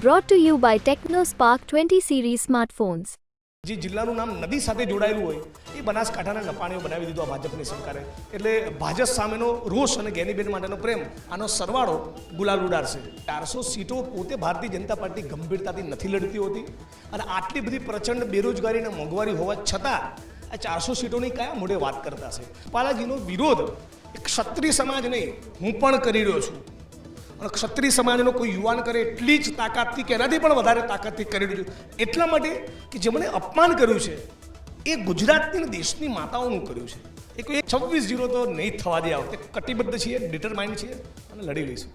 Brought to you by TechnoSpark 20 series smartphones. જે જિલ્લાનું નામ નદી સાથે જોડાયેલું હોય, એ બનાસકાંઠાના નપાણીઓ બનાવી દીધો આ ભાજપની સરકારે. એટલે ભાજપ સામેનો રોષ અને ગેનીબેન માટેનો પ્રેમ, આનો સરવાળો ગુલાલ ઉડાડશે. ચારસો સીટો પોતે ભારતીય જનતા પાર્ટી ગંભીરતાથી નથી લડતી હોતી અને આટલી બધી પ્રચંડ બેરોજગારી અને મોંઘવારી હોવા છતાં આ ચારસો સીટોની કયા મોઢે વાત કરતા છે પાલાજીનો વિરોધ એક ક્ષત્રિય સમાજ નહીં, હું પણ કરી રહ્યો છું. અને ક્ષત્રિય સમાજનો કોઈ યુવાન કરે એટલી જ તાકાતથી કે એનાથી પણ વધારે તાકાતથી કરી દીધું. એટલા માટે કે જેમણે અપમાન કર્યું છે, એ ગુજરાતની દેશની માતાઓનું કર્યું છે. એ કોઈ છવ્વીસ જીરો તો નહીં થવા દે આ વખતે. કટિબદ્ધ છીએ ડિટરમાઇન્ડ છીએ અને લડી લઈશું.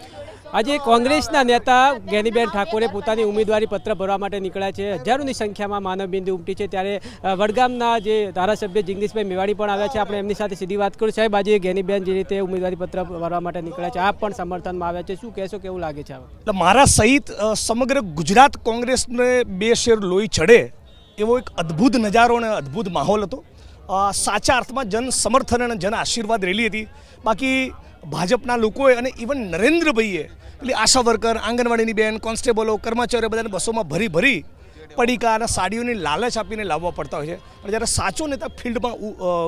આજે કોંગ્રેસના નેતા ગેનીબેન ઠાકોરે પોતાની ઉમેદવારી પત્ર ભરવા માટે નીકળ્યા છે. હજારોની સંખ્યામાં માનવબિંદુ ઉમટી છે. ત્યારે વડગામના જે ધારાસભ્ય જિગ્નેશભાઈ મેવાડી પણ આવ્યા છે. આપણે એમની સાથે સીધી વાત કરું. સાહેબ આજે ગેનીબેન જે રીતે ઉમેદવારી પત્ર ભરવા માટે નીકળ્યા છે આપ પણ સમર્થનમાં આવ્યા છે. શું કહેશો કેવું લાગે છે? એટલે મારા સહિત સમગ્ર ગુજરાત કોંગ્રેસને બે શેર લોહી ચડે એવો એક અદ્ભુત નજારો અને અદ્ભુત માહોલ હતો. સાચા અર્થમાં જન સમર્થન અને જન આશીર્વાદ રેલી હતી. બાકી ભાજપના લોકોએ અને ઇવન નરેન્દ્રભાઈએ, એટલે આશા વર્કર, આંગણવાડીની બેન, કોન્સ્ટેબલો, કર્મચારીઓ બધાને બસોમાં ભરી ભરી પડીકા અને સાડીઓની લાલચ આપીને લાવવા પડતા હોય છે. અને જ્યારે સાચો નેતા ફિલ્ડમાં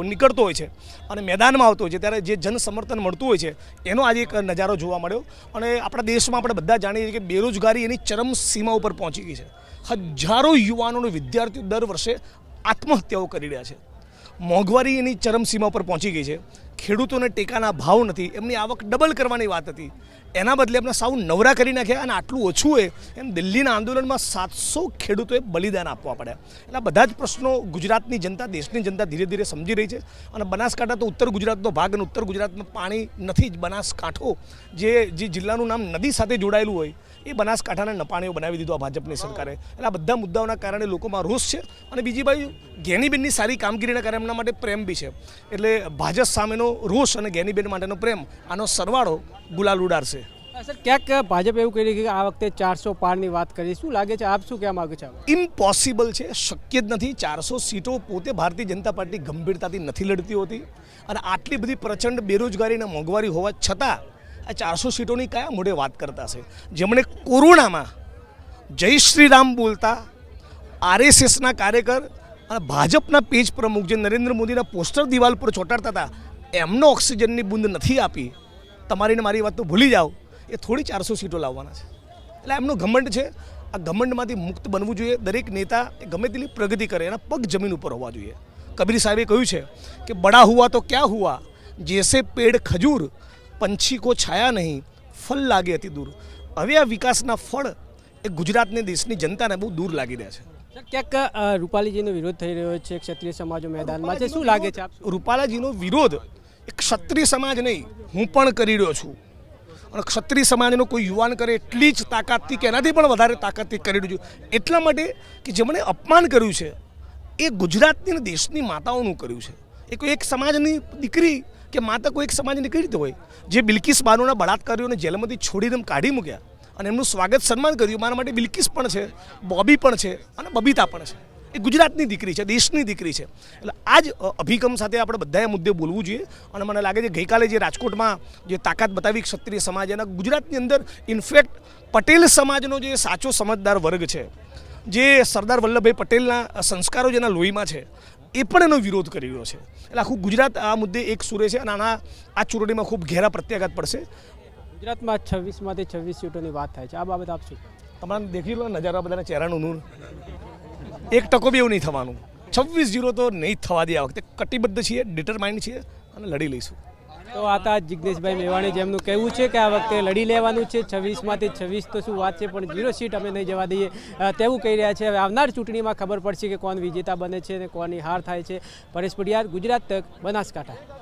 નીકળતો હોય છે અને મેદાનમાં આવતો હોય છે, ત્યારે જે જન સમર્થન મળતું હોય છે, એનો આજે એક નજારો જોવા મળ્યો. અને આપણા દેશમાં આપણે બધા જાણીએ છીએ કે બેરોજગારી એની ચરમ સીમા ઉપર પહોંચી ગઈ છે. હજારો યુવાનોનો વિદ્યાર્થીઓ દર વર્ષે આત્મહત્યાઓ કરી રહ્યા છે. મોંઘવારી એની ચરમસીમા પર પહોંચી ગઈ છે. ખેડૂતોને ટેકાના ભાવ નથી, એમની આવક ડબલ કરવાની વાત હતી. એના બદલે એમને સાવ નવરા કરી નાખ્યા અને આટલું ઓછું હોય, એમ દિલ્હીના આંદોલનમાં સાતસો ખેડૂતોએ બલિદાન આપવા પડ્યા. એટલે બધા જ પ્રશ્નો ગુજરાતની જનતા, દેશની જનતા ધીરે ધીરે સમજી રહી છે. અને બનાસકાંઠા તો ઉત્તર ગુજરાતનો ભાગ અને ઉત્તર ગુજરાતમાં પાણી નથી જ, બનાસકાંઠો જે જે જિલ્લાનું નામ નદી સાથે જોડાયેલું હોય, એ બનાસકાંઠાના નપાણીઓ બનાવી દીધું આ ભાજપની સરકારે. એટલે આ બધા મુદ્દાઓના કારણે લોકોમાં રોષ છે. અને બીજી બાજુ ઘેનીબેનની સારી કામગીરીના કારણે એમના માટે પ્રેમ બી છે. એટલે ભાજપ સામેનો રોષ અને ગેનીબેન માટેનો પ્રેમ. આનો સરવાળો ગુલાલ ઉડાડશે. સર ક્યાંક ભાજપ એવું કહી રહ્યું કે આ વખતે ચારસો પારની વાત કરી. શું લાગે છે? આપ શું કહેવા માંગો છો? ઇમ્પોસિબલ છે. શક્ય જ નથી. ચારસો સીટો પોતે ભારતીય જનતા પાર્ટી ગંભીરતાથી નથી લડતી હોતી. અને આટલી બધી પ્રચંડ બેરોજગારી અને મોંઘવારી હોવા છતાં આ ચારસો સીટોની કયા મોઢે વાત કરતા છે જેમણે કોરોનામાં જય શ્રી રામ બોલતા આરએસએસના કાર્યકર અને ભાજપના પેજ પ્રમુખ જે નરેન્દ્ર મોદીના પોસ્ટર દિવાલ પર ચોંટાડતા હતા એમનો ઓક્સિજનની બૂંદ નથી આપી તમારીને મારી વાત તો ભૂલી જાઓ એ થોડી ચારસો સીટો લાવવાના છે. એટલે એમનો ઘમંડ છે આ ઘમંડમાંથી મુક્ત બનવું જોઈએ દરેક નેતા એ ગમે તેટલી પ્રગતિ કરે એના પગ જમીન ઉપર હોવા જોઈએ. કબીર સાહેબે કહ્યું છે કે બડા હુઆ તો ક્યાં હુઆ જેસે પેડ ખજૂર પંછી કો છાયા નહીં ફલ લાગે અતિ દૂર. હવે આ વિકાસના ફળ એ ગુજરાતને દેશની જનતાને બહુ દૂર લાગી રહ્યા છે. ક્યાંક રૂપાલીજીનો વિરોધ થઈ રહ્યો છે ક્ષત્રિય સમાજો મેદાનમાં છે? શું લાગે છે રૂપાલાજીનો વિરોધ ક્ષત્રિય સમાજ નહીં, હું પણ કરી રહ્યો છું. અને ક્ષત્રિય સમાજનો કોઈ યુવાન કરે એટલી જ તાકાતથી કે એનાથી પણ વધારે તાકાતથી કરી રહ્યું છું. એટલા માટે કે જેમણે અપમાન કર્યું છે, એ ગુજરાતની અને દેશની માતાઓનું કર્યું છે. એ કોઈ એક સમાજની દીકરી કે માતા કોઈ એક સમાજની કઈ રીતે હોય. જે બિલકિસ બાનુના બળાત્કારીઓને જેલમાંથી છોડીને કાઢી મૂક્યા અને એમનું સ્વાગત સન્માન કર્યું, મારા માટે બિલકિસ પણ છે, બોબી પણ છે અને બબીતા પણ છે. એ ગુજરાતની દીકરી છે દેશની દીકરી છે. એટલે આ જ અભિગમ સાથે આપણે બધાએ મુદ્દે બોલવું જોઈએ અને મને લાગે છે ગઈકાલે જે રાજકોટમાં જે તાકાત બતાવી ક્ષત્રિય સમાજ એના ગુજરાતની અંદર ઇનફેક્ટ પટેલ સમાજનો જે સાચો સમજદાર વર્ગ છે જે સરદાર વલ્લભભાઈ પટેલના સંસ્કારો જેના લોહીમાં છે એ પણ એનો વિરોધ કરી રહ્યો છે. એટલે આખું ગુજરાત આ મુદ્દે એક સુરે છે અને આના આ ચૂંટણીમાં ખૂબ ઘેરા પ્રત્યાઘાત પડશે. ગુજરાતમાં છવ્વીસમાંથી છવ્વીસ સીટોની વાત થાય છે. આ બાબત આપ શું? તમારે દેખી લો નજારા બધાના ચહેરાનું નૂર. એક ટકો બી એવું નહીં થવાનું. છવ્વીસ જીરો તો નહીં થવા દે આ વખતે. કટિબદ્ધ છીએ ડિટરમાઇન્ડ છીએ અને લડી લઈશું. તો આ હતા જિગ્નેશભાઈ મેવાણી જેમનું કહેવું છે કે આ વખતે લડી લેવાનું છે. છવ્વીસમાંથી છવ્વીસ તો શું વાત છે, પણ ઝીરો સીટ અમે નહીં જવા દઈએ. તેવું કહી રહ્યા છે. હવે આવનાર ચૂંટણીમાં ખબર પડશે કે કોણ વિજેતા બને છે અને કોની હાર થાય છે. પરેશ પડિયાર, ગુજરાત તક, બનાસકાંઠા.